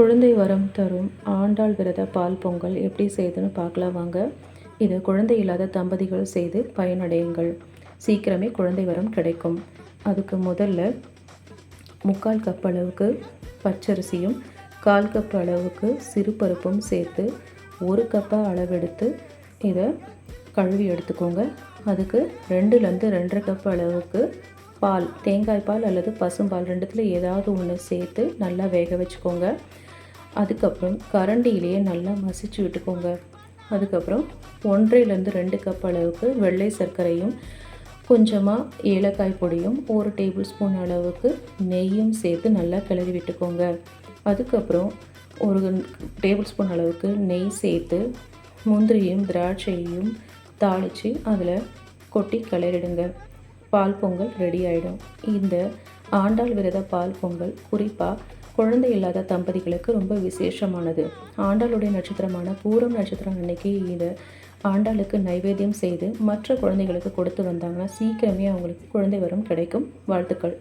குழந்தை வரம் தரும் ஆண்டாள் விரத பால் பொங்கல் எப்படி செய்யுதுன்னு பார்க்கலாம் வாங்க. இது குழந்தை இல்லாத தம்பதிகள் செய்து பயனடையுங்கள். சீக்கிரமே குழந்தை வரம் கிடைக்கும். அதுக்கு முதல்ல முக்கால் கப் அளவுக்கு பச்சரிசியும் கால் கப் அளவுக்கு சிறு பருப்பும் சேர்த்து ஒரு கப்பாக அளவெடுத்து இதை கழுவி எடுத்துக்கோங்க. அதுக்கு ரெண்டுலேருந்து ரெண்டரை கப் அளவுக்கு பால் தேங்காய் பால் அல்லது பசும்பால் ரெண்டுத்தில் ஏதாவது ஒன்று சேர்த்து நல்லா வேக வச்சுக்கோங்க. அதுக்கப்புறம் கரண்டியிலேயே நல்லா மசிச்சு விட்டுக்கோங்க. அதுக்கப்புறம் ஒன்றையிலேருந்து ரெண்டு கப் அளவுக்கு வெள்ளை சர்க்கரையும் கொஞ்சமாக ஏலக்காய் பொடியும் ஒரு டேபிள் ஸ்பூன் அளவுக்கு நெய்யும் சேர்த்து நல்லா கிளறி விட்டுக்கோங்க. அதுக்கப்புறம் ஒரு டேபிள் ஸ்பூன் அளவுக்கு நெய் சேர்த்து முந்திரியும் திராட்சையும் தாளித்து அதில் கொட்டி கிளறிடுங்க. பால் பொங்கல் ரெடி ஆகிடும் இந்த ஆண்டாள் விரத பால் பொங்கல் குறிப்பாக குழந்தை இல்லாத தம்பதிகளுக்கு ரொம்ப விசேஷமானது. ஆண்டாளுடைய நட்சத்திரமான பூரம் நட்சத்திரம் அன்னைக்கு இதை ஆண்டாளுக்கு நைவேத்தியம் செய்து மற்ற குழந்தைகளுக்கு கொடுத்து வந்தாங்கன்னா சீக்கிரமே அவங்களுக்கு குழந்தை வரம் கிடைக்கும். வாழ்த்துக்கள்.